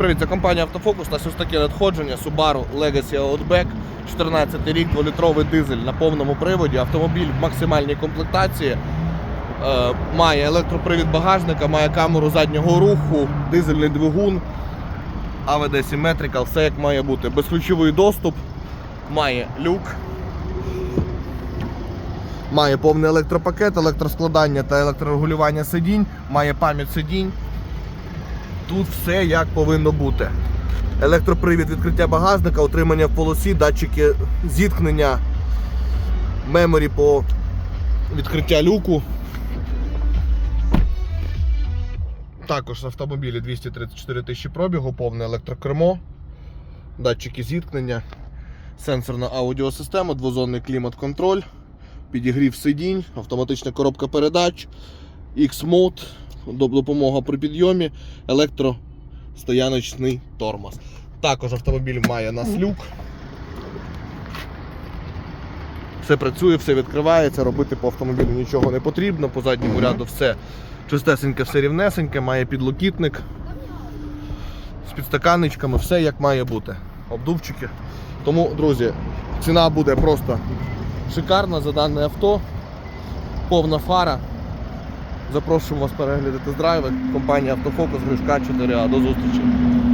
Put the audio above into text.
привіт, це компанія Автофокус. У нас ось таке надходження Subaru Legacy Outback, 14 рік, 2-літровий дизель на повному приводі. Автомобіль в максимальній комплектації. Е, має електропривід багажника, має камеру заднього руху, дизельний двигун, AVD Symmetrical, все як має бути. Безключовий доступ, має люк. Має повний електропакет, електроскладання та електрорегулювання сидінь, має пам'ять сидінь. Тут все як повинно бути. Електропривід відкриття багажника, отримання в полосі, датчики зіткнення, меморі по відкриття люку. Також автомобілі 234 тисячі пробігу, повне електрокермо, датчики зіткнення, сенсорна аудіосистема, двозонний клімат-контроль, підігрів сидінь, автоматична коробка передач, X-Mode, допомога при підйомі, електростояночний тормоз. Також автомобіль має нас люк. Все працює, все відкривається, робити по автомобілю нічого не потрібно, по задньому ряду все чистесеньке, все рівнесеньке, має підлокітник з підстаканничками, все як має бути. Обдувчики. Тому, друзі, ціна буде просто шикарна за дане авто. Повна фара. Запрошуємо вас переглядати драйви. Компанія Автофокус, Гришка 4А. До зустрічі.